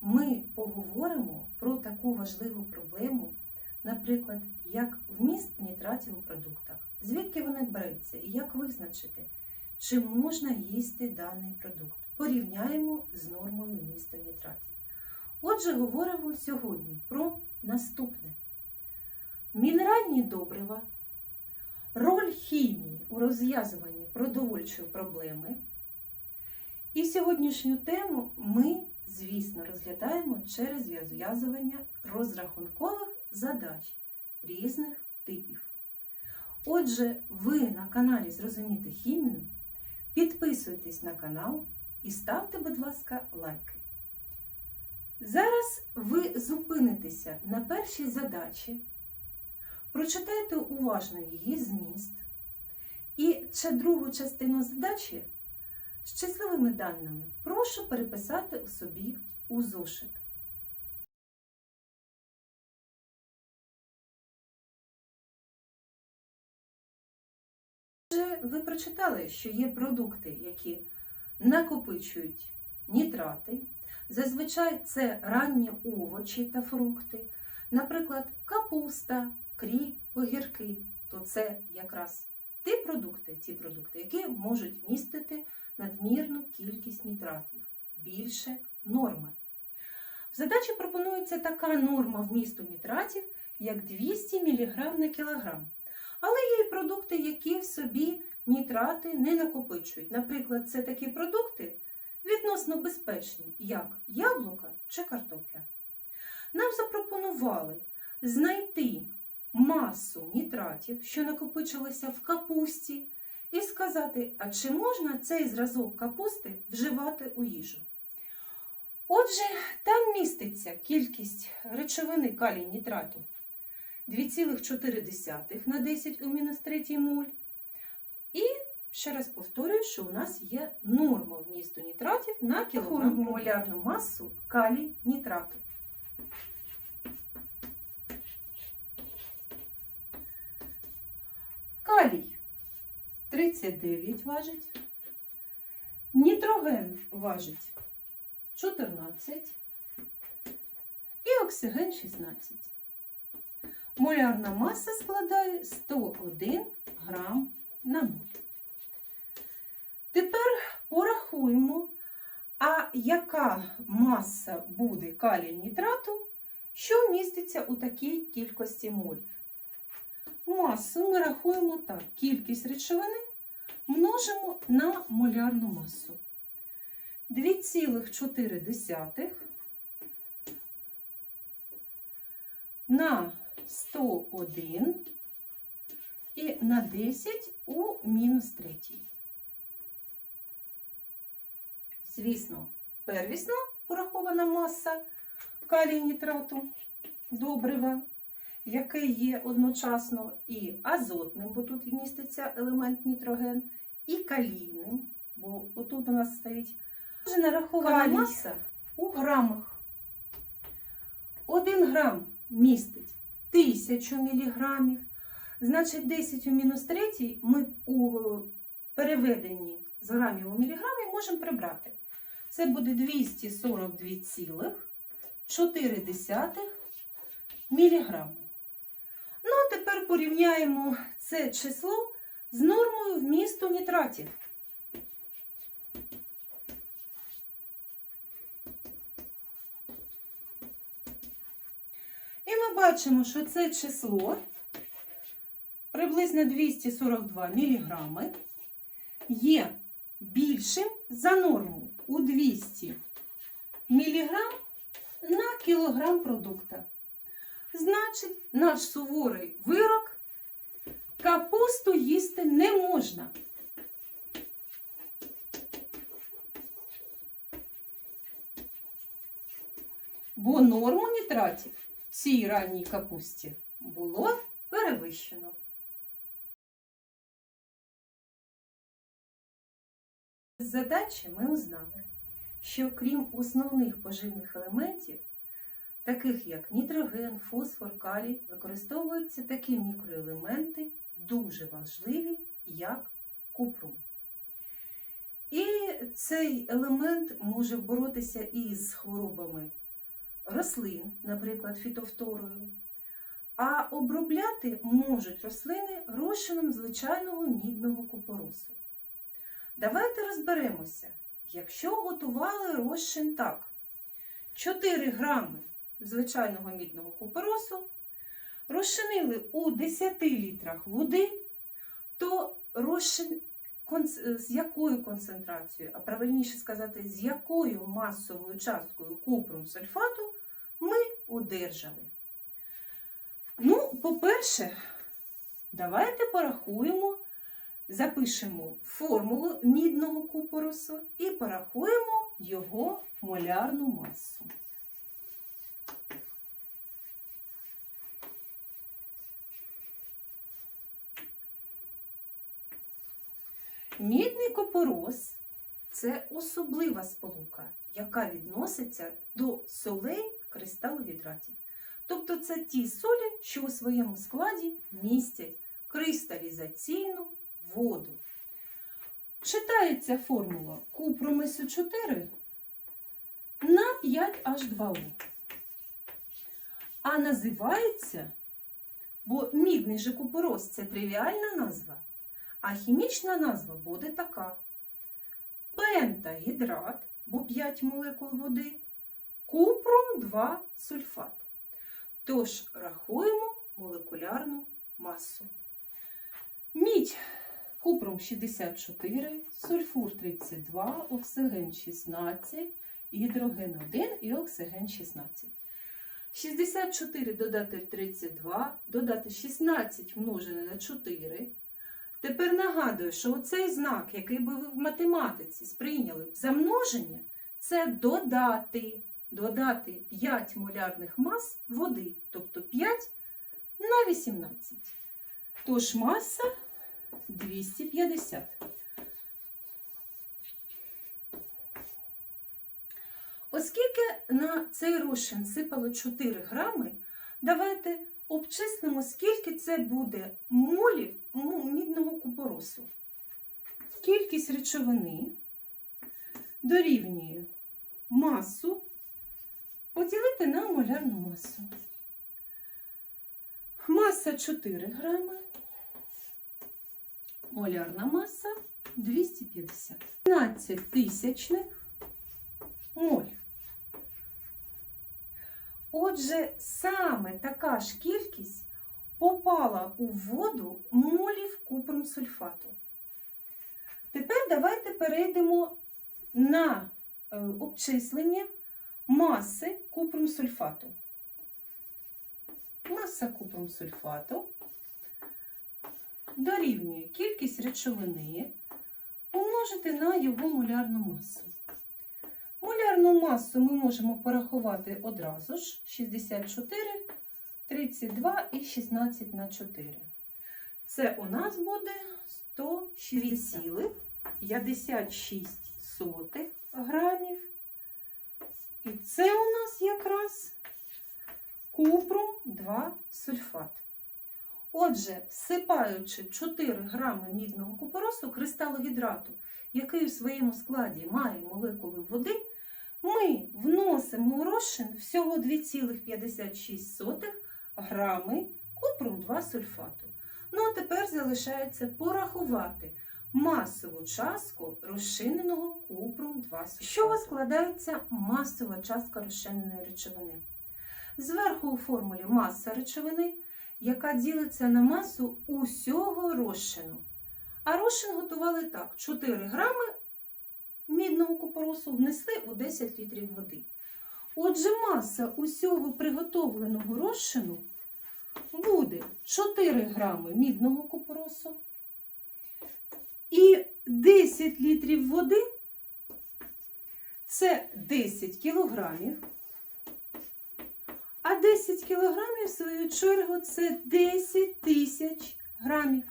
Ми поговоримо про таку важливу проблему, наприклад, як вміст нітратів у продуктах, звідки вони беруться і як визначити, чи можна їсти даний продукт. Порівняємо з нормою вмісту нітратів. Отже, говоримо сьогодні про наступне: мінеральні добрива, роль хімії у розв'язуванні продовольчої проблеми. І сьогоднішню тему ми, звісно, розглядаємо через розв'язування розрахункових задач різних типів. Отже, ви на каналі Зрозуміти хімію. Підписуйтесь на канал і ставте, будь ласка, лайки. Зараз ви зупинитеся на першій задачі, прочитайте уважно її зміст. І ще другу частину задачі з числовими даними прошу переписати у собі у зошит. Ви прочитали, що є продукти, які накопичують нітрати. Зазвичай це ранні овочі та фрукти, наприклад, капуста, кріп, огірки. То це якраз ті продукти, ті продукти, які можуть містити надмірну кількість нітратів більше норми. В задачі пропонується така норма вмісту нітратів, як 200 мг на кілограм. Але є і продукти, які в собі нітрати не накопичують. Наприклад, це такі продукти відносно безпечні, як яблука чи картопля. Нам запропонували знайти масу нітратів, що накопичилися в капусті, і сказати, а чи можна цей зразок капусти вживати у їжу. Отже, там міститься кількість речовини калій нітрату 2,4 на 10 у мінус 3 моль. І ще раз повторюю, що у нас є норма вмісту нітратів на кілограм молярну масу калій нітрату. Калій 39 важить. Нітроген важить 14 і оксиген 16. Молярна маса складає 101 грам на моль. Тепер порахуємо, а яка маса буде калій нітрату, що міститься у такій кількості молів. Масу ми рахуємо так. Кількість речовини множимо на молярну масу. 2,4 на 101 і на 10 у мінус 3. Звісно, первісно порахована маса калій нітрату добрива який є одночасно і азотним, бо тут міститься елемент нітроген, і калійним, бо отут у нас стоїть вже нарахована Калій. маса у грамах. Один грам містить 1000 міліграмів, значить 10 у мінус 3 ми у переведенні з грамів у міліграмі можемо прибрати. Це буде 242,4 міліграми. Ну, тепер порівняємо це число з нормою вмісту нітратів. І ми бачимо, що це число приблизно 242 мг є більшим за норму у 200 мг на кілограм продукта. Значить, наш суворий вирок капусту їсти не можна. Бо норму нітратів в цій ранній капусті було перевищено. З задачі ми узнали, що крім основних поживних елементів, таких як нітроген, фосфор, калій, використовуються такі мікроелементи, дуже важливі, як купрум. І цей елемент може боротися із хворобами рослин, наприклад, фітофторою. А обробляти можуть рослини розчином звичайного мідного купоросу. Давайте розберемося, якщо готували розчин так: 4 грами звичайного мідного купоросу розчинили у 10 літрах води, то розчин з якою концентрацією, а правильніше сказати, з якою масовою часткою купрум сульфату ми одержали. Ну, по-перше, давайте порахуємо, запишемо формулу мідного купоросу і порахуємо його молярну масу. Мідний купорос це особлива сполука, яка відноситься до солей кристалогідратів. Тобто це ті солі, що у своєму складі містять кристалізаційну воду. Читається формула купромису 4 на 5H2O. А називається, бо мідний же купорос це тривіальна назва, а хімічна назва буде така: пентагідрат, бо 5 молекул води, купром 2 сульфат. Тож рахуємо молекулярну масу. Мідь купром 64, сульфур 32, оксиген 16, гідроген 1 і оксиген 16. 64 додати 32, додати 16 множене на 4. Тепер нагадую, що оцей знак, який би ви в математиці сприйняли за множення, це додати додати 5 молярних мас води, тобто 5 на 18. Тож маса 250. Оскільки на цей розчин сипало 4 грами, давайте обчислимо, скільки це буде молів мідного купоросу. Кількість речовини дорівнює масу поділити на молярну масу. Маса 4 грами, молярна маса 250. 15 тисячних моль. Отже, саме така ж кількість попала у воду молів купромсульфату. Тепер давайте перейдемо на е, обчислення маси купромсульфату. Маса купромсульфату дорівнює кількість речовини помножити на його молярну масу. Молярну масу ми можемо порахувати одразу ж 64, 32 і 16 на 4. Це у нас буде 106,56 грамів. І це у нас якраз купрум 2 сульфат. Отже, всипаючи 4 грами мідного купоросу кристалогідрату, який у своєму складі має молекули води, ми вносимо у розчин всього 2,56 грами купрум 2 сульфату. Ну а тепер залишається порахувати масову частку розчиненого купрум 2 сульфату. Чого складається масова частка розчиненої речовини? Зверху у формулі маса речовини, яка ділиться на масу усього розчину. А розчин готували так: 4 грами мідного купоросу внесли у 10 літрів води. Отже, маса усього приготовленого розчину буде 4 грами мідного купоросу і 10 літрів води це 10 кілограмів. А 10 кілограмів, в свою чергу, це 10 тисяч грамів.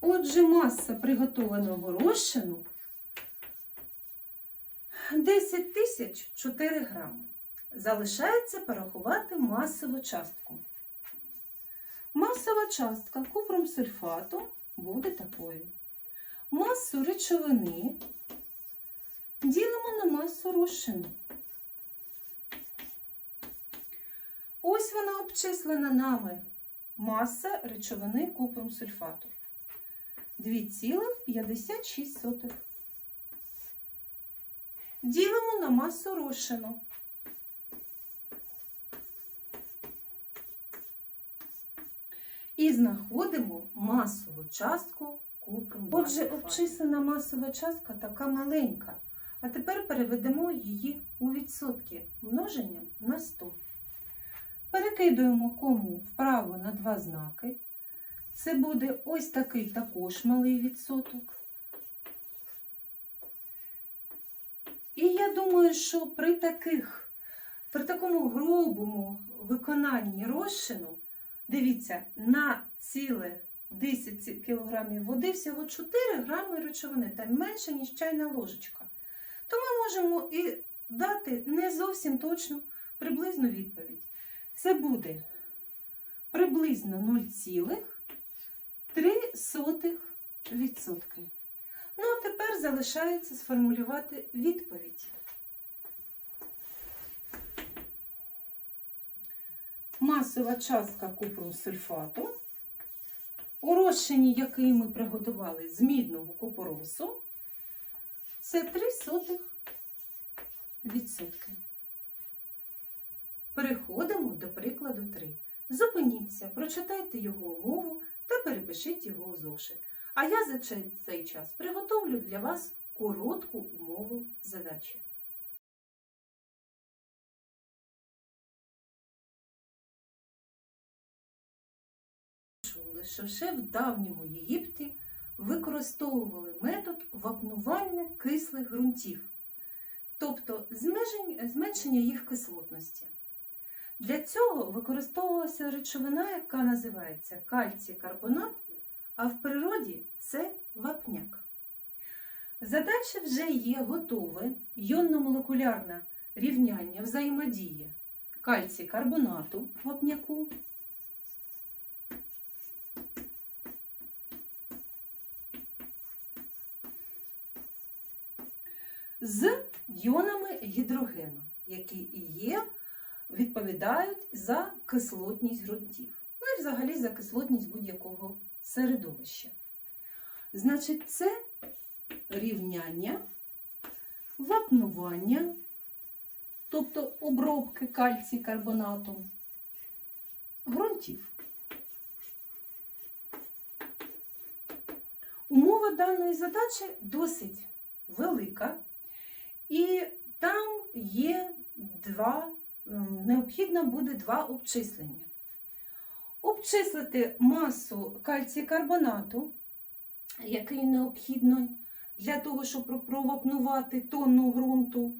Отже, маса приготованого розчину 10 тисяч 4 грами. Залишається порахувати масову частку. Масова частка купромсульфату буде такою. масу речовини ділимо на масу розчину. Ось вона обчислена нами маса речовини купром сульфату. 2,56. Ділимо на масу розчину. І знаходимо масову частку купром. Отже, обчислена масова частка така маленька. А тепер переведемо її у відсотки множенням на 100. Перекидуємо кому вправо на два знаки. Це буде ось такий також малий відсоток. І я думаю, що при таких, при такому грубому виконанні розчину, дивіться, на ціле 10 кг води всього 4 грами речовини, там менше, ніж чайна ложечка. То ми можемо і дати не зовсім точну приблизну відповідь. Це буде приблизно 0,3%. Ну, а тепер залишається сформулювати відповідь. Масова частка купрум сульфату, у розчині, який ми приготували з мідного купоросу, це 0,03%. Переходимо до прикладу 3. Зупиніться, прочитайте його умову та перепишіть його у зошит. А я за цей- час приготовлю для вас коротку умову задачі. Ще в давньому Єгипті використовували метод вапнування кислих ґрунтів, тобто зменшення їх кислотності. Для цього використовувалася речовина, яка називається кальцій карбонат, а в природі це вапняк. Задача вже є готове йонно-молекулярне рівняння взаємодії кальцій карбонату вапняку з йонами гідрогену, які і є, відповідають за кислотність ґрунтів. Ну і взагалі за кислотність будь-якого середовища. Значить, це рівняння, вапнування, тобто обробки кальцій карбонатом ґрунтів. Умова даної задачі досить велика, і там є два, необхідно буде два обчислення. Обчислити масу кальцій-карбонату, який необхідно для того, щоб провапнувати тонну ґрунту.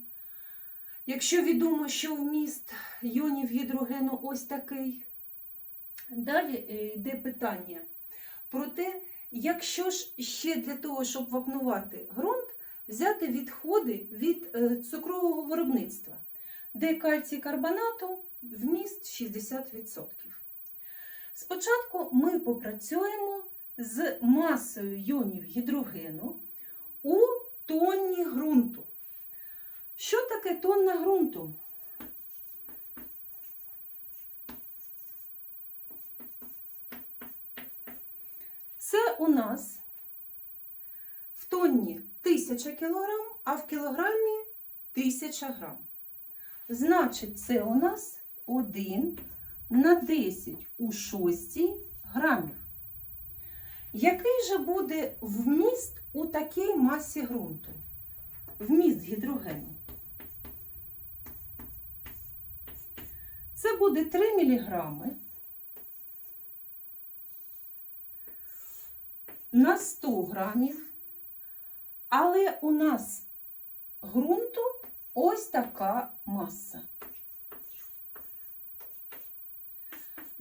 Якщо відомо, що вміст йонів гідрогену ось такий. Далі е, йде питання про те, якщо ж ще для того, щоб вапнувати ґрунт, взяти відходи від е, цукрового виробництва, де кальцій карбонату вміст 60%. Спочатку ми попрацюємо з масою йонів гідрогену у тонні ґрунту. Що таке тонна ґрунту? Це у нас в тонні 1000 кг, а в кілограмі 1000 грам. Значить, це у нас 1 на 10 у 6 грамів. Який же буде вміст у такій масі ґрунту? Вміст гідрогену? Це буде 3 міліграми на 100 грамів, але у нас ґрунту ось така маса.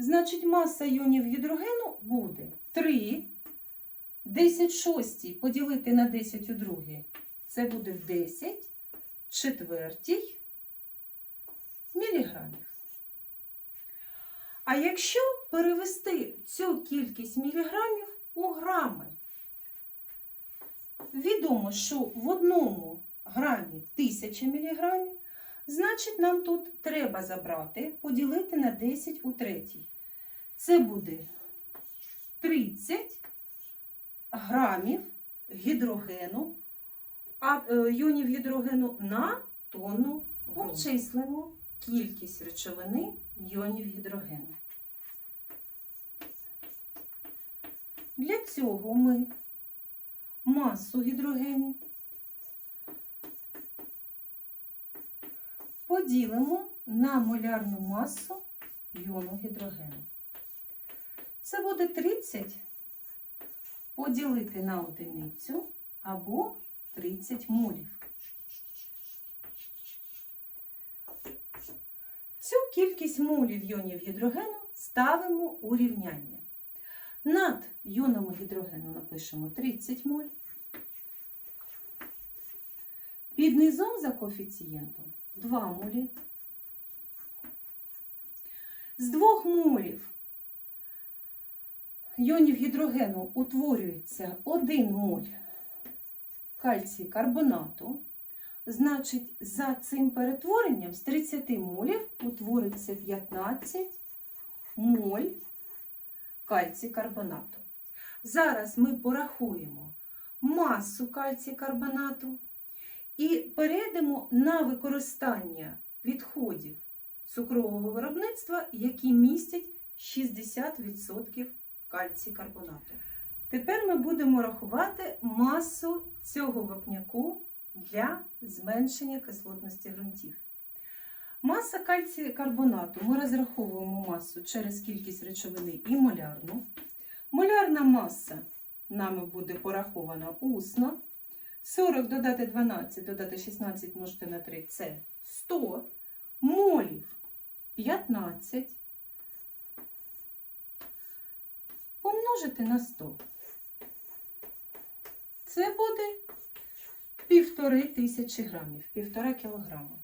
Значить, маса іонів гідрогену буде 3, 10 шостій поділити на 10 у другій. Це буде в 10 четвертій міліграмів. А якщо перевести цю кількість міліграмів у грами, відомо, що в одному грамі 1000 мг, значить нам тут треба забрати, поділити на 10 у третій. Це буде 30 грамів гідрогену, а, е, іонів гідрогену на тонну. Обчислимо кількість речовини іонів гідрогену. Для цього ми масу гідрогенів поділимо на молярну масу іону гідрогену. Це буде 30 поділити на одиницю або 30 молів. Цю кількість молів іонів гідрогену ставимо у рівняння. Над іонами гідрогену напишемо 30 моль. Під низом за коефіцієнтом 2 молі. З двох молів іонів гідрогену утворюється 1 моль кальцій карбонату. Значить, за цим перетворенням з 30 молів утвориться 15 моль кальцій карбонату. Зараз ми порахуємо масу кальцій карбонату і перейдемо на використання відходів цукрового виробництва, які містять 60% кальцій карбонату. Тепер ми будемо рахувати масу цього вапняку для зменшення кислотності ґрунтів. Маса кальцію карбонату ми розраховуємо масу через кількість речовини і молярну. Молярна маса нами буде порахована усно. 40 додати 12, додати 16 множити на 3 це 100. Молів 15. Помножити на 100. Це буде півтори тисячі грамів, півтора кілограма.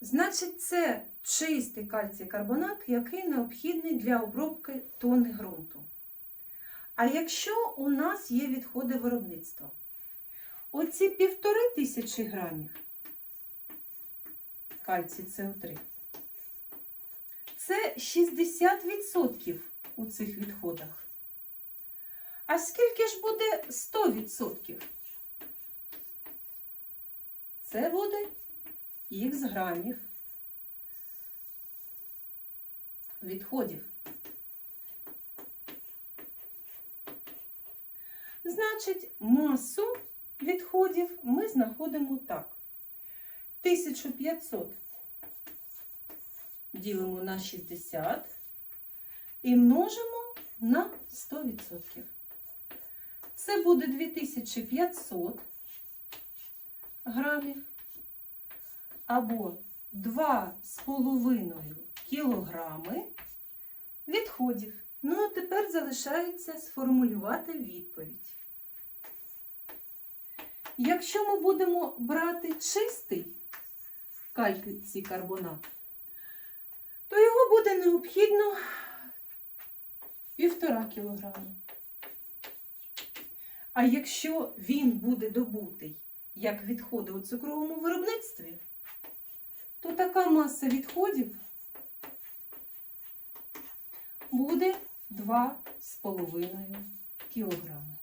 Значить, це чистий кальцій карбонат, який необхідний для обробки тонни ґрунту. А якщо у нас є відходи виробництва, оці півтори тисячі грамів кальцій СО3, це 60% у цих відходах. А скільки ж буде 100%? Це буде х грамів відходів. Значить, масу відходів ми знаходимо так. 1500 ділимо на 60 і множимо на 100%. Це буде 2500 грамів або 2,5 кілограми відходів. Ну, а тепер залишається сформулювати відповідь. Якщо ми будемо брати чистий кальцій карбонат, то його буде необхідно 1,5 кілограми. А якщо він буде добутий як відходи у цукровому виробництві, то така маса відходів буде 2,5 кілограми.